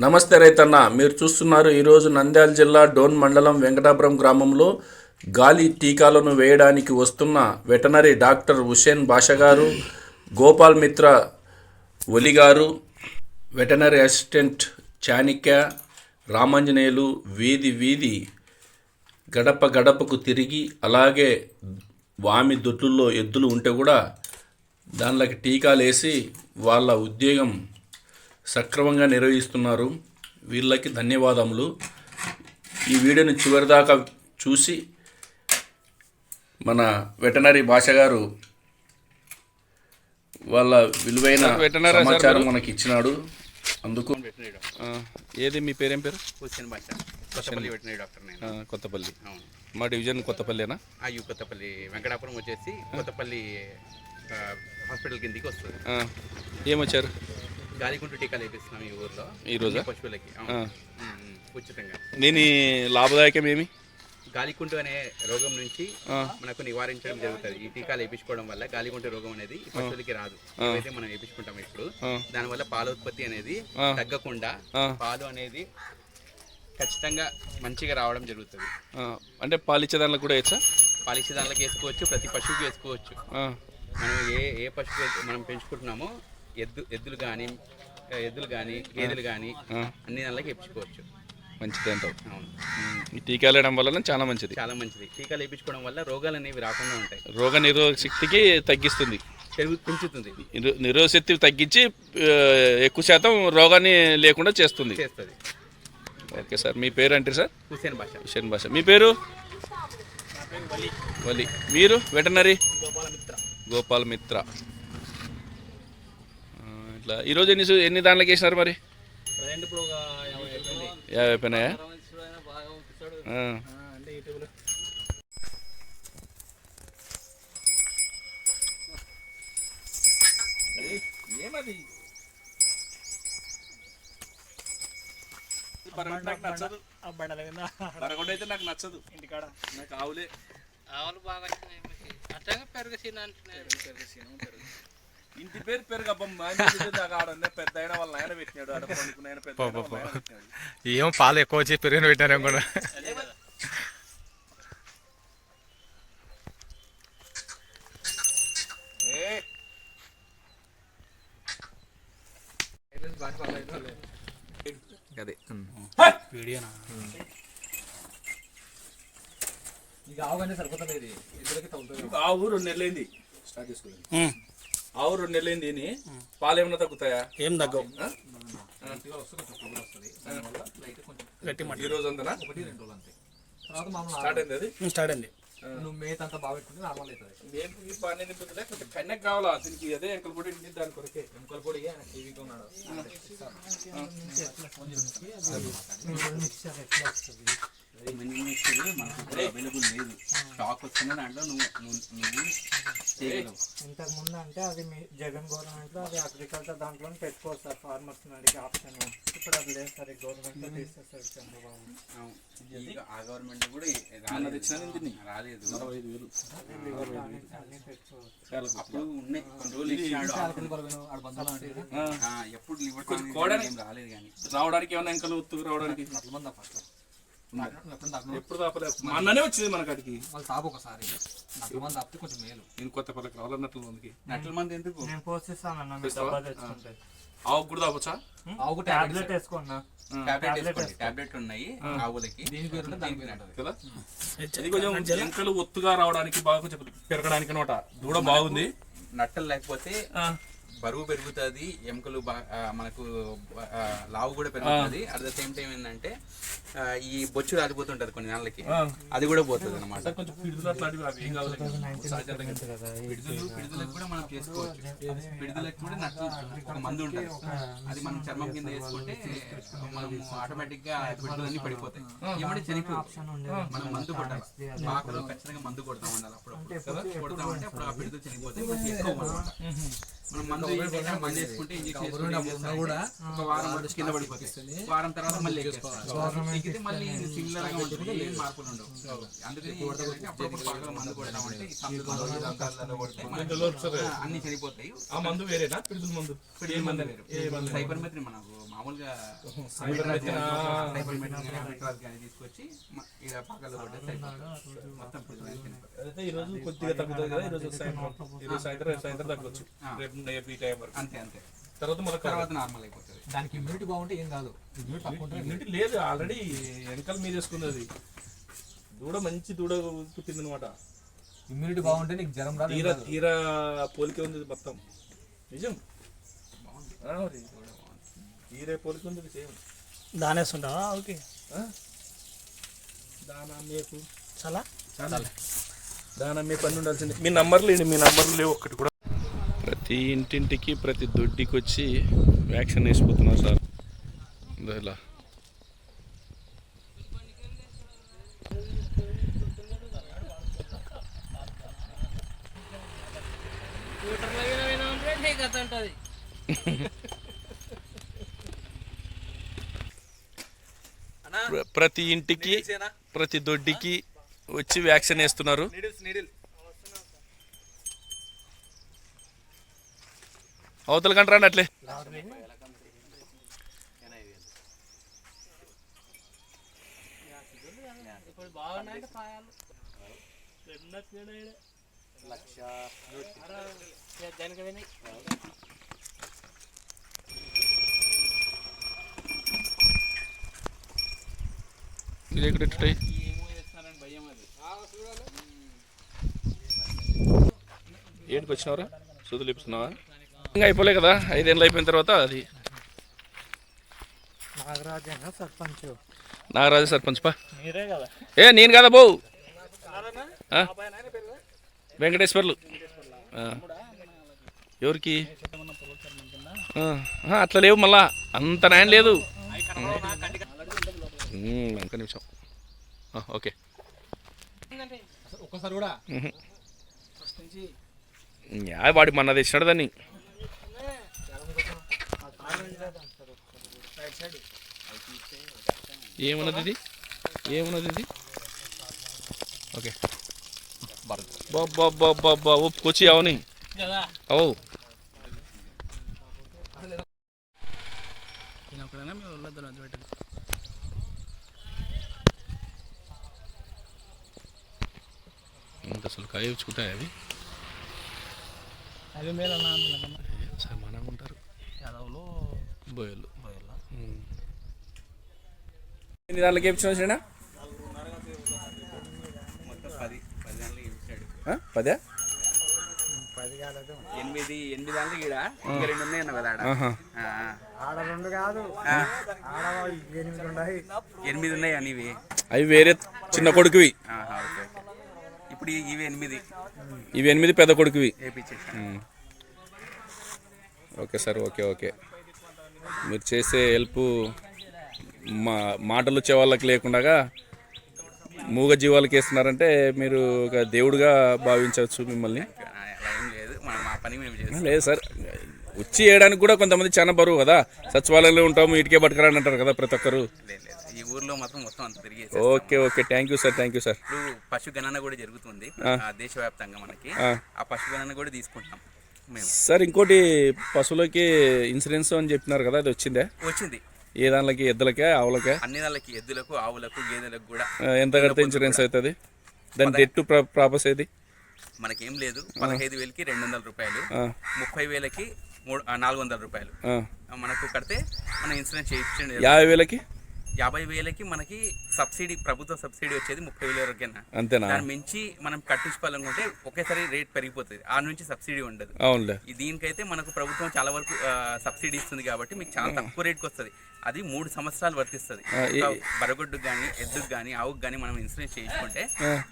నమస్తే రైతన్న మీరు చూస్తున్నారు ఈరోజు నంద్యాల జిల్లా డోన్ మండలం వెంకటాపురం గ్రామంలో గాలి టీకాలను వేయడానికి వస్తున్న వెటనరీ డాక్టర్ హుసేన్ బాషా గారు గోపాల్ మిత్ర ఒలి గారు వెటనరీ అసిస్టెంట్ చాణిక్య రామాంజనేయులు వీధి వీధి గడప గడపకు తిరిగి అలాగే వామి దొడ్లుల్లో ఎద్దులు ఉంటే కూడా దానిలోకి టీకాలు వేసి వాళ్ళ ఉద్యోగం సక్రమంగా నిర్వహిస్తున్నారు. వీళ్ళకి ధన్యవాదములు. ఈ వీడియోని చివరిదాకా చూసి మన వెటనరీ భాష గారు వాళ్ళ విలువైన వెటనరీ సార్ సమాచారం మనకి ఇచ్చినాడు. అందుకు ఏది మీ పేరేం పేరు? హుస్సేన్ కొత్తపల్లి వెటనరీ డాక్టర్ నేను. కొత్తపల్లి. అవును. మా డివిజన్ కొత్తపల్లినా? ఆయు కొత్తపల్లి వెంకటాపురం వచ్చేసి కొత్తపల్లి హాస్పిటల్ కిందికి వస్తుంది. ఏమొచ్చారు? గాలికుంటు టీకాలు వేపిస్తున్నాం ఈ ఊర్లో. ఈ రోజా? పశువులకి. ఉచితంగా. దీని లాభదాయకం ఏమి? గాలికుంటు అనే రోగం నుంచి. మనకు నివారించడం జరుగుతుంది. ఈ టీకాలు వేయించుకోవడం వల్ల గాలికుంటు రోగం అనేది పశువులకి రాదు. ఏదైతే మనం వేయించుకుంటాం ఇప్పుడు. దానివల్ల పాల ఉత్పత్తి అనేది. తగ్గకుండా. పాలు అనేది ఖచ్చితంగా మంచిగా రావడం జరుగుతుంది. అంటే పాలిచ్చే దాంట్లో కూడా వేయచ్చా? పాలిచ్చే దాంట్లోకి వేసుకోవచ్చు ప్రతి పశువుకి వేసుకోవచ్చు. మనం ఏ ఏ పశువు అయితే మనం పెంచుకుంటున్నామో ఎద్దు ఎద్దులు కానీ ఎద్దులు కానీ గేదెలు కానీ అన్ని దానిలోకి వేయించుకోవచ్చు మంచిది అంటావు. అవును. ఈ టీకాలు వేయడం వల్ల చాలా మంచిది. చాలా మంచిది. టీకాలు వేయించుకోవడం వల్ల రోగాలు అనేవి రాకుండా ఉంటాయి. రోగ నిరోధక శక్తికి తగ్గిస్తుంది. పెరుగు పెంచుతుంది. నిరో- నిరోధక శక్తి తగ్గించి ఎక్కువ శాతం రోగాన్ని లేకుండా చేస్తుంది. చేస్తుంది. ఓకే సార్ మీ పేరు అంటే సార్? హుసేన్ భాష హుషేన్ భాష మీ పేరు? వలి. మీరు? వెటనరీ? గోపాల్ మిత్ర ఆ, ఇట్లా ఈరోజు ఎన్ని ఎన్ని దాంట్లోకి వేసినారు మరి? యాభై అయిపోయినాయా. ఆ. బరగొండ అయితే నాకు నచ్చదు. ఇంటికాడ. నాకు ఆవులే. ఆవులు బాగా వచ్చినాయి మీకు. అట్లాగే పెరుగు అంటున్నారు ఇంటి పేరు పెరుగబ్బమ్మ పెద్ద అయిన వాళ్ళ ఆయన పెట్టినాడు. ఆడ పెద్ద. ఏం పాలు ఎక్కువ వచ్చి పెరిగిన పెట్టారేం కూడా. అదే ఆవు రెండు నెలలైంది. స్టార్ట్ చేసుకోండి ఆవు రెండు నెలలైంది అని పాలు ఏమన్నా తగ్గుతాయా? ఏం తగ్గవు. ఈ రోజు అంతనా? స్టార్ట్ అయింది అది? స్టార్ట్ అండి నువ్వు మేత అంతా బాగా పెట్టుకుంటే నార్మల్ అవుతుంది. మేము ఈ బాగానే నింపుతుందే కొంచెం కన్నెక్ కావాలా? దీనికి అదే ఎంకల్ పొడి ఇంటి దాని కొరకే. ఎంకల్ పొడి టీవీగా ఉన్నాడు. అవైలబుల్ లేదు. స్టాక్ వచ్చిన దాంట్లో? నువ్వు నువ్వు నువ్వు చేయగలవు. ఇంతకు ముందు అంటే అది మీ జగన్ గవర్నమెంట్లో అది అగ్రికల్చర్ దాంట్లో పెట్టుకోవచ్చు సార్. ఫార్మర్స్ అడిగే ఆప్షన్ ఇప్పుడు అది లేదు సార్. గవర్నమెంట్లో తీసేస్తారు చంద్రబాబు. ఆ గవర్నమెంట్ కూడా? రాలేదు. నలభై ఐదు వేలు. అప్పుడు ఉన్నాయి కొన్ని రోజులు ఇచ్చినాడు. ఎప్పుడు రాలేదు కానీ. రావడానికి ఏమైనా ఎంకలు ఉత్తుకు రావడానికి? మంది ఫస్ట్ ఎప్పుడు దాపలేదు మొన్ననే వచ్చింది మన కాడికి. వాళ్ళు తాపు ఒకసారి. నట్ల మంది తాపితే కొంచెం మేలు. నేను కొత్త పల్లకి రావాలన్నట్లు మందికి. నట్ల మంది ఎందుకు? నేను పోషిస్తాను ఆవుకు కూడా దాపచ్చా ఆవుకు టాబ్లెట్ వేసుకోండి. టాబ్లెట్ ఉన్నాయి ఆవులకి. దీని పేరు ఉంటే దాని పేరు ఉంటుంది కదా ఇది కొంచెం ఎంకలు ఒత్తుగా రావడానికి బాగా కొంచెం పెరగడానికి అనమాట దూడ బాగుంది. నట్టలు లేకపోతే ఆ, బరువు పెరుగుతుంది ఎముకలు మనకు లావు కూడా పెరుగుతుంది. అట్ ద సేమ్ టైం ఏంటంటే ఈ బొచ్చు రాలిపోతుంటది కొన్ని నెలలకి అది కూడా పోతుంది అనమాట పిడుదలు పిడుదలకు కూడా మనం చేసుకోవచ్చు. పిడుదలకు కూడా నట్టు ఒక మందు ఉంటుంది. అది మనం చర్మం కింద వేసుకుంటే మనం ఆటోమేటిక్గా పిడుదలన్నీ పడిపోతాయి. ఏమంటే మనం మందు కొట్టాలి? ఖచ్చితంగా మందు కొడతాం ఉండాలి కదా? కొడతామంటే అప్పుడు ఆ పిడుదలు చనిపోతాయి ఎక్కువ మనం మందు వేసుకుంటే మందు వేసుకుంటే ఇంజెక్షన్ వేసుకుంటే ఏం చేస్తారంటే కూడా ఒక వారం వరకు కింద పడిపోతుంది. వారం తర్వాత మళ్ళీ ఎక్కితే గా ఉంటుంది. ఏం మార్పులు ఉండవు. అందుకని అప్పుడప్పుడు మందు కొడతామంటే అన్ని చనిపోతాయి ఆ మందు వేరేనా? పిడుదల మందు? ఏ మందు వేరు. సైబర్ మెత్రి మనకు మామూలుగా సైబర్ మెత్రి కానీ తీసుకొచ్చి ఇలా సరిపోతుంది. మొత్తం పిడుదలు చనిపోతాయి. అయితే ఈ రోజు కొద్దిగా తగ్గుతుంది కదా? ఈ రోజు సాయంత్రం ఈ రోజు సాయంత్రం సాయంత్రం తగ్గొచ్చు. రేపు ఈ టైం వరకు. అంతే అంతే. తర్వాత తర్వాత నార్మల్ అయిపోతుంది. దానికి ఇమ్యూనిటీ బాగుంటే ఏం కాదు. ఇమ్యూనిటీ లేదు. ఆల్రెడీ వెనకాల మీద వేసుకుంది అది. దూడ మంచి దూడ పుట్టింది అనమాట ఇమ్యూనిటీ బాగుంటే నీకు జ్వరం రాదు తీరా. తీరా పోలిక ఉంది మొత్తం. నిజం. తీరే పోలిక ఉంది సేమ్. దానేస్తుంటావా? ఓకే. దానా మేకు చాలా? చాలా. దానా మేకు అన్ని ఉండాల్సిందే మీ నంబర్లు లేండి మీ నంబర్లు లేవు ఒక్కటి కూడా. ప్రతి ఇంటింటికి ప్రతి దొడ్డికి వచ్చి వ్యాక్సిన్ వేసిపోతున్నారు సార్. ఇలా. ప్రతి ఇంటికి ప్రతి దొడ్డికి వచ్చి వ్యాక్సిన్ వేస్తున్నారు. అవతల కంటే రండి అట్లే. ఇప్పుడు బాగున్నాయంటే పాయాలు ఇది ఎక్కడ ఎట్టుటాయి ఇప్పుతున్నావా ఇంకా అయిపోలే కదా? ఐదేళ్ళు అయిపోయిన తర్వాత అది. సర్పంచ్? నాగరాజు సర్పంచ్ పా. మీరే కదా. ఏ నేను కదా బావు? వెంకటేశ్వర్లు. ఎవరికి? అట్లా లేవు మళ్ళా. అంత నాయన లేదు. ఒక్క నిమిషం. ఆ, ఓకే. ఒక్కసారి కూడా యా వాడి మొన్న తెచ్చినాడు దాన్ని. ఏమున్నది ఇది? ఏమున్నది ఇది? ఓకే. బాబా ఒప్పుకొచ్చి అవని. అవు. ఒకడైనా మీ వాళ్ళతో వద్దు పెట్టండి ఇంత అసలు కాయచుకుంటాయి అవి అది మేలు అన్న అందులో సమానంగా ఉంటారు. యాదవ్లో బోయలు. ఎన్ని దాంట్లోకి వేపించిన మొత్తం పది పది దాంట్లో ఇచ్చాడు పదే? పది ఎనిమిది ఎనిమిది దాంట్లో ఈడ ఇంకా రెండు ఉన్నాయి అన్న కదా ఆడ. ఆహా. ఆ, ఆ. ఆడ రెండు కాదు. ఎనిమిది ఉన్నాయి. ఎనిమిది ఉన్నాయి అని ఇవి. అవి వేరే చిన్న కొడుకువి. ఇప్పుడు ఇవి ఎనిమిది. ఇవి ఎనిమిది పెద్ద కొడుకువి. Okay sir okay okay. మీరు చేసే హెల్ప్ మా మాటలు వచ్చే వాళ్ళకి లేకుండా మూగ జీవాలకి వేస్తున్నారంటే మీరు ఒక దేవుడిగా భావించవచ్చు మిమ్మల్ని. లేదు మనం మా పని మేము చేస్తాం. లేదు సార్ వచ్చి వేయడానికి కూడా కొంతమంది చాలా బరువు కదా. సచివాలయంలో ఉంటాము ఇటుకే పట్టుకురాని అంటారు కదా ప్రతి ఒక్కరు. లేదు లేదు ఈ ఊర్లో మాత్రం మొత్తం అంత తిరిగి okay okay. Thank you sir thank you sir. ఇప్పుడు పశు గణన కూడా జరుగుతుంది. ఆ, దేశవ్యాప్తంగా మనకి. ఆ. ఆ పశు గణన కూడా తీసుకుంటాం. సార్ ఇంకోటి పశువులకి ఇన్సూరెన్స్ అని చెప్పినారు కదా అది వచ్చిందే? వచ్చింది. ఏ దానిలకి? ఎద్దులకే ఆవులకే? అన్ని దానికి ఎద్దులకు ఆవులకు గేదెలకు కూడా. ఎంత కడితే ఇన్సూరెన్స్ అవుతుంది? దాని డెట్ ప్రాపస్ ఏది? మనకేం లేదు. పదహైదు వేలకి రెండు వందల రూపాయలు. ముప్పై వేలకి మూడు నాలుగు వందల రూపాయలు. మనకు కడితే మనం ఇన్సూరెన్స్ చేయించండి. యాభై వేలకి? యాభై వేలకి మనకి సబ్సిడీ ప్రభుత్వ సబ్సిడీ వచ్చేది ముప్పై వేల వరకేనా అంతేనా? దాని మించి మనం కట్టించుకోవాలనుకుంటే ఒకేసారి రేట్ పెరిగిపోతుంది. ఆ నుంచి సబ్సిడీ ఉండదు. అవునులే. దీనికైతే మనకు ప్రభుత్వం చాలా వరకు సబ్సిడీ ఇస్తుంది కాబట్టి మీకు చాలా తక్కువ రేట్కి వస్తుంది. అది మూడు సంవత్సరాలు వర్తిస్తుంది. బరగొడ్డుకు కానీ ఎద్దుకు కానీ ఆవుకు కానీ మనం ఇన్సూరెన్స్ చేయించుకుంటే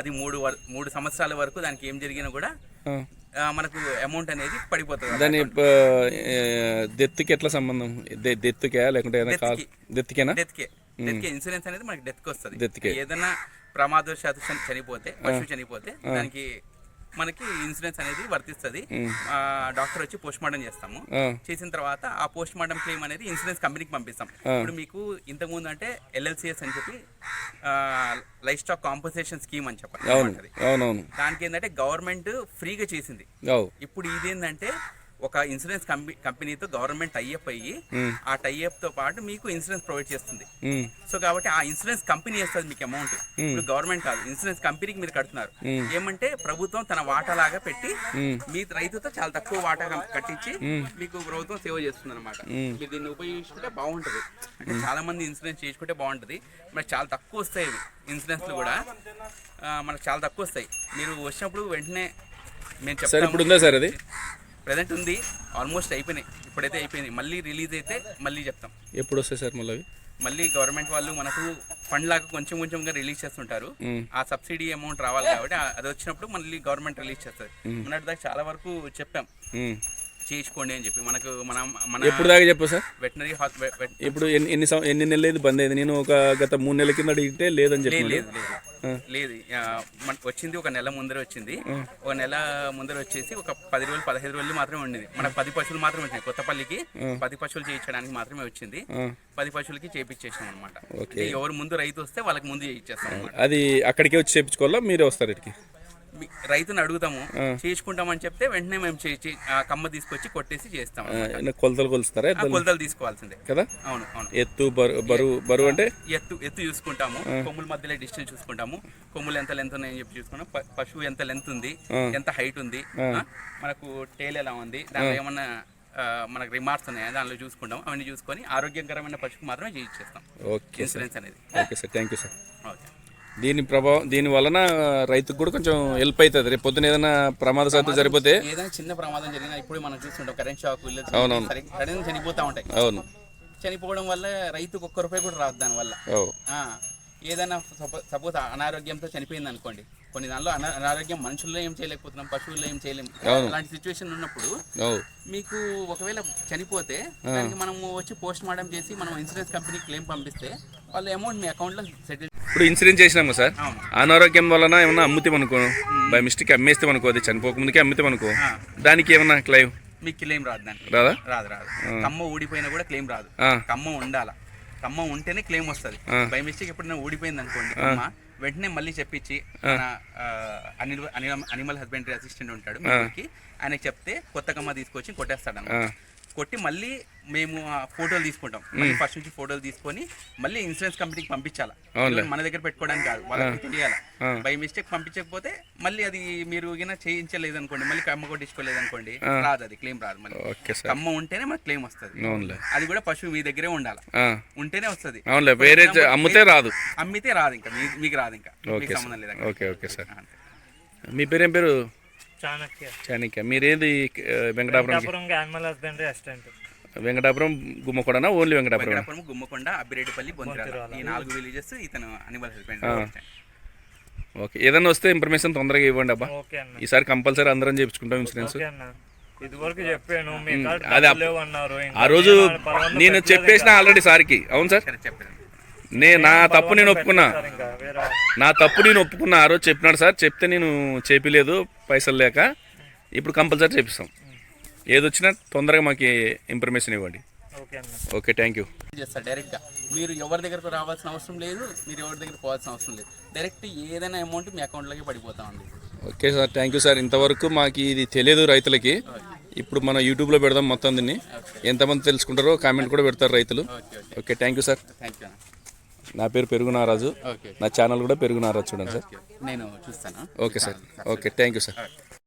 అది మూడు మూడు సంవత్సరాల వరకు దానికి ఏం జరిగినా కూడా మనకు అమౌంట్ అనేది పడిపోతుంది దాని దెత్తుకి ఎట్లా సంబంధం? దెత్తుకే లేకుంటే ఏదైనా కాల్ దెత్తుకి. దెత్తుకేనా డెత్కే డెత్కే ఇన్సూరెన్స్ అనేది మనకి డెత్కి వస్తుంది. డెత్కే. ఏదైనా ప్రమాదవశాత్తు చని- చనిపోతే పశువు చనిపోతే దానికి మనకి ఇన్సూరెన్స్ అనేది వర్తిస్తుంది. ఆ, డాక్టర్ వచ్చి పోస్ట్ మార్టం చేస్తాము. చేసిన తర్వాత ఆ పోస్ట్ మార్టం క్లెయిమ్ అనేది ఇన్సూరెన్స్ కంపెనీకి పంపిస్తాం. ఇప్పుడు మీకు ఇంతకుముందు అంటే ఎల్ఎల్సిఎస్ అని చెప్పి లైఫ్ స్టాక్ కాంపన్సేషన్ స్కీమ్ అని చెప్పాలి. దానికి ఏంటంటే గవర్నమెంట్ ఫ్రీగా చేసింది. ఇప్పుడు ఇదేంటంటే ఒక ఇన్సూరెన్స్ కంపెనీ కంపెనీతో గవర్నమెంట్ టైఅప్ అయ్యి ఆ టైఅప్తో పాటు మీకు ఇన్సూరెన్స్ ప్రొవైడ్ చేస్తుంది. సో కాబట్టి ఆ ఇన్సూరెన్స్ కంపెనీ ఇస్తుంది మీకు అమౌంట్ ఇప్పుడు గవర్నమెంట్ కాదు ఇన్సూరెన్స్ కంపెనీకి మీరు కడుతున్నారు. ఏమంటే ప్రభుత్వం తన వాటా లాగా పెట్టి మీ రైతుతో చాలా తక్కువ వాటా కట్టించి మీకు ప్రభుత్వం సేవ చేస్తుంది అనమాట మీరు దీన్ని ఉపయోగించుకుంటే బాగుంటది. అంటే చాలా మంది ఇన్సూరెన్స్ చేసుకుంటే బాగుంటది. మనకి చాలా తక్కువ వస్తాయి ఇవి ఇన్సూరెన్స్లు కూడా. మనకు చాలా తక్కువ వస్తాయి. మీరు వచ్చినప్పుడు వెంటనే మేము ఇప్పుడు ఉందా సార్ అది? ప్రజెంట్ ఉంది ఆల్మోస్ట్ అయిపోయినాయి. ఇప్పుడైతే అయిపోయింది. మళ్ళీ రిలీజ్ అయితే మళ్ళీ చెప్తాం. ఎప్పుడు వస్తాయి సార్ మళ్ళీ? మళ్ళీ గవర్నమెంట్ వాళ్ళు మనకు ఫండ్ లాగా కొంచెం కొంచెంగా రిలీజ్ చేస్తుంటారు. ఆ సబ్సిడీ అమౌంట్ రావాలి కాబట్టి అది వచ్చినప్పుడు మళ్ళీ గవర్నమెంట్ రిలీజ్ చేస్తుంది మొన్నటి దాకా చాలా వరకు చెప్పాం. చేయించుకోండి అని చెప్పి మనకు మనం మన ఎప్పుడు దాకా చెప్పు సార్? వెటనరీ ఇప్పుడు ఎన్ని ఎన్ని ఎన్ని నెలలు అయింది బంద్ అయింది? నేను ఒక గత మూడు నెలల కింద అడిగితే లేదని లేదు చెప్పి లేదు లేదు. మనకు వచ్చింది ఒక నెల ముందర వచ్చింది. ఒక నెల ముందర వచ్చేసి ఒక పది రోజులు పదహైదు రోజులు మాత్రమే ఉండింది. మనకు పది పశువులు మాత్రమే వచ్చినాయి. కొత్తపల్లికి పది పశువులు చేయించడానికి మాత్రమే వచ్చింది. పది పశువులకి చేయించేసాం అనమాట ఎవరు ముందు రైతు వస్తే వాళ్ళకి ముందు చేయించేస్తాం అది అక్కడికే వచ్చి చేయించుకోవాలా? మీరే వస్తారు ఇక్కడికి? రైతుని అడుగుతాము చేసుకుంటామని చెప్తే వెంటనే మేము కమ్మ తీసుకొచ్చి కొట్టేసి చేస్తాం కొలతలు కొలుస్తారా? కొలతలు తీసుకోవాల్సిందే. కదా? అవును అవును. ఎత్తు బరువు బరువు అంటే? ఎత్తు ఎత్తు చూసుకుంటాము. కొమ్ముల మధ్యలో డిస్టెన్స్ చూసుకుంటాము. కొమ్ములు ఎంత లెంత్ ఉన్నాయని చెప్పి చూసుకుంటాం ప- పశువు ఎంత లెంత్ ఉంది ఎంత హైట్ ఉంది మనకు టేల్ ఎలా ఉంది దాంట్లో ఏమన్నా మనకు రిమార్క్స్ ఉన్నాయా? దానిలో చూసుకుంటాం అవన్నీ చూసుకొని ఆరోగ్యకరమైన పశువుకు మాత్రమే చేయించేస్తాం. ఇన్సూరెన్స్ అనేది. Okay sir. Thank you sir. Okay. దీని ప్రభావం దీని వలన రైతుకు కూడా కొంచెం హెల్ప్ అవుతుంది. రేపు పొద్దున ఏదైనా ప్రమాద శాతం సరిపోతే ఏదైనా చిన్న ప్రమాదం జరిగినా ఇప్పుడు మనం చూస్తుంటాం. కరెంట్ షాక్ అవునవును. సడన్ చనిపోతూ ఉంటాయి. అవును. చనిపోవడం వల్ల రైతుకు ఒక్క రూపాయి కూడా రాదు దానివల్ల. ఏదైనా సపోజ్ అనారోగ్యంతో చనిపోయింది అనుకోండి కొన్ని దానిలో అనా అనారోగ్యం మనుషుల్లో ఏం చేయలేకపోతున్నాం పశువుల్లో ఏం చేయలేము అలాంటి సిచ్యువేషన్ ఉన్నప్పుడు మీకు ఒకవేళ చనిపోతే దానికి మనము వచ్చి పోస్ట్ మార్టం చేసి మనం ఇన్సూరెన్స్ కంపెనీ క్లెయిమ్ పంపిస్తే వాళ్ళ అమౌంట్ మీ అకౌంట్లో సెటిల్ ఇప్పుడు ఇన్సూరెన్స్ చేసినాము సార్. అనారోగ్యం వలన ఏమన్నా అమ్ముతాం అనుకో బై మిస్టేక్ అమ్మేస్తే అనుకో అది చనిపోకముందుకే అమ్ముతాం అనుకో దానికి ఏమన్నా క్లైమ్ మీకు క్లెయిమ్ రాదు దానికి. రాదా? రాదు రాదు. కమ్మ ఊడిపోయినా కూడా క్లెయిమ్ రాదు. కమ్మ ఉండాల? కమ్మ ఉంటేనే క్లెయిమ్ వస్తుంది. బై మిస్టేక్ ఎప్పుడైనా ఊడిపోయింది అనుకోండి కమ్మ వెంటనే మళ్ళీ చెప్పించి మన అనిల్ అనిమల్ హస్బెండరీ అసిస్టెంట్ ఉంటాడు మీ ఊరికి. ఆయనకి చెప్తే కొత్త కమ్మ తీసుకొచ్చి కొట్టేస్తాడు అన్నమాట. కొట్టి మళ్ళీ మేము ఆ ఫోటోలు తీసుకుంటాం. ఫస్ట్ నుంచి ఫోటోలు తీసుకొని మళ్ళీ ఇన్సూరెన్స్ కంపెనీకి పంపించాలా. మన దగ్గర పెట్టుకోవడానికి కాదు వాళ్ళకి తెలియాలి. బై మిస్టేక్ పంపించకపోతే మళ్ళీ అది మీరు చేయించలేదు అనుకోండి మళ్ళీ కమ్మ కొట్టించుకోలేదు అనుకోండి రాదు అది క్లెయిమ్ రాదు మళ్ళీ. కమ్మ ఉంటేనే మనకు క్లెయిమ్ వస్తుంది. అది కూడా పశువు మీ దగ్గరే ఉండాలి. ఉంటేనే వస్తుంది. వేరే అమ్మితే రాదు. అమ్మితే రాదు ఇంకా మీ- మీకు రాదు ఇంకా. సంబంధం లేదు. Okay okay sir. మీ పేరేం పేరు? Chanakya. Chanikya. మీరేది Venkatapuram Venkatapuram animal husbandry assistant. Venkatapuram Gummakonda only Venkatapuram Venkatapuram Gummakonda Abbireddipalli Bontirala. ఈ నాలుగు విలేజెస్ ఇతను అనిమల్ ఓకే. ఏదన్నా వస్తే ఇన్ఫర్మేషన్ తొందరగా ఇవ్వండి అబ్బా. ఓకే అన్న. ఈసారి కంపల్సరీ అందరం చేయించుకుంటాం ఇన్సూరెన్స్ ఓకే అన్న. ఇదివరకు చెప్పాను అది ఆ రోజు నేను చెప్పేసిన ఆల్రెడీ సార్కి. అవును సార్? సరే చెప్పండి నే నా తప్పు నేను ఒప్పుకున్నా. నా తప్పు నేను ఒప్పుకున్నా. ఆ రోజు చెప్పినాడు సార్ చెప్తే నేను చేపిలేదు పైసలు లేక. ఇప్పుడు కంపల్సరీ చేపిస్తాం. ఏదొచ్చినా తొందరగా మాకు ఇన్ఫర్మేషన్ ఇవ్వండి. ఓకే అన్న. Okay thank you. చేస్తారు డైరెక్ట్గా. మీరు ఎవరి దగ్గరకు రావాల్సిన అవసరం లేదు మీరు ఎవరి దగ్గర పోవాల్సిన అవసరం లేదు. డైరెక్ట్ ఏదైనా అమౌంట్ మీ అకౌంట్లోకి పడిపోతా ఉంది. Okay sir thank you sir. ఇంతవరకు మాకు ఇది తెలియదు రైతులకి. ఇప్పుడు మన యూట్యూబ్లో పెడదాం మొత్తం దీన్ని. ఎంతమంది తెలుసుకుంటారో కామెంట్ కూడా పెడతారు రైతులు. Okay okay. Okay thank you sir. Thank you నా పేరు పెరుగు నారాజు నా ఛానల్ కూడా పెరుగు నారాజు చూడండి సార్. నేను చూస్తాను. Okay sir okay thank you sir